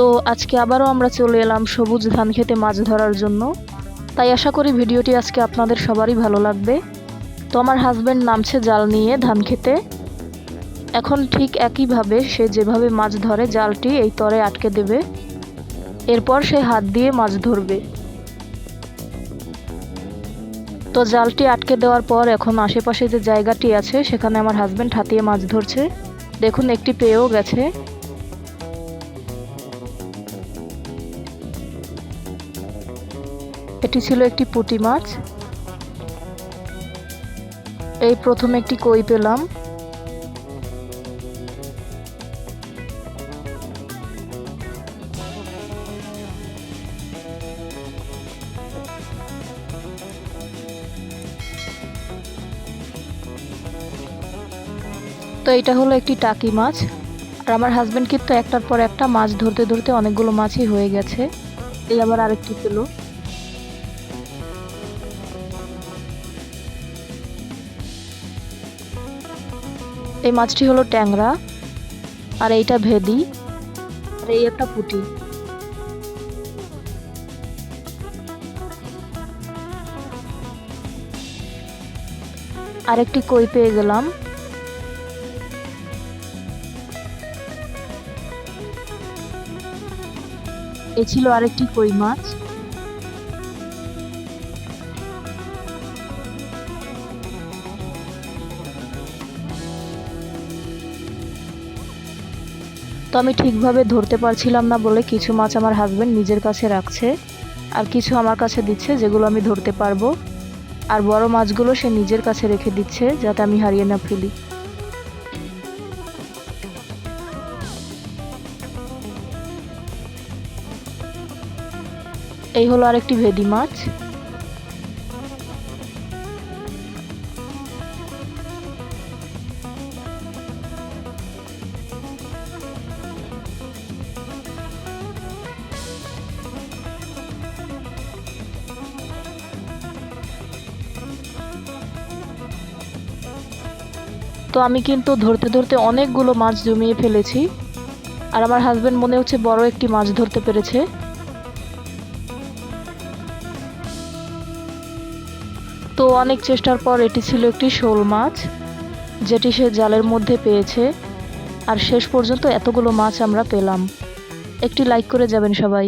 তো আজকে আবারও আমরা চলে এলাম সবুজ ধান খেতে মাছ ধরার জন্য। তাই আশা করি ভিডিওটি আজকে আপনাদের সবারই ভালো লাগবে। তো আমার হাজব্যান্ড নামছে জাল নিয়ে ধান খেতে। এখন ঠিক একইভাবে সে যেভাবে মাছ ধরে, জালটি এই তরে আটকে দেবে। এরপর সে হাত দিয়ে মাছ ধরবে। তো জালটি আটকে দেওয়ার পর এখন আশেপাশে যে জায়গাটি আছে, সেখানে আমার হাজব্যান্ড হাতিয়ে মাছ ধরছে। দেখুন, একটি পেয়েও গেছে। এটি ছিল একটি পুঁটি মাছ। এই প্রথম একটি কই পেলাম। তো এটা হলো একটি টাকি মাছ। আর আমার হাজবেন্ড কিন্তু একটার পর একটা মাছ ধরতে ধরতে অনেকগুলো মাছই হয়ে গেছে। এই আবার আরেকটি পেল। এই মাছটি হলো ট্যাংরা, আর এইটা ভেদি, আর এই একটা পুঁটি। আরেকটি কই পেয়ে গেলাম। এ ছিল আরেকটি কই মাছ। তো আমি ঠিকভাবে ধরতে পারছিলাম না বলে কিছু মাছ আমার হাজবেন্ড নিজের কাছে রাখছে আর কিছু আমার কাছে দিচ্ছে যেগুলো আমি ধরতে পারব। আর বড় মাছগুলো সে নিজের কাছে রেখে দিচ্ছে যাতে আমি হারিয়ে না ফেলি। এই হলো আরেকটি ভেদি মাছ। তো আমি কিন্তু ধরতে ধরতে অনেকগুলো মাছ জমিয়ে ফেলেছি। আর আমার হাজবেন্ড মনে হচ্ছে বড় একটি মাছ ধরতে পেরেছে। তো অনেক চেষ্টার পর এটি ছিল একটি শোল মাছ, যেটি সে জালের মধ্যে পেয়েছে। আর শেষ পর্যন্ত এতগুলো মাছ আমরা পেলাম। একটি লাইক করে যাবেন সবাই।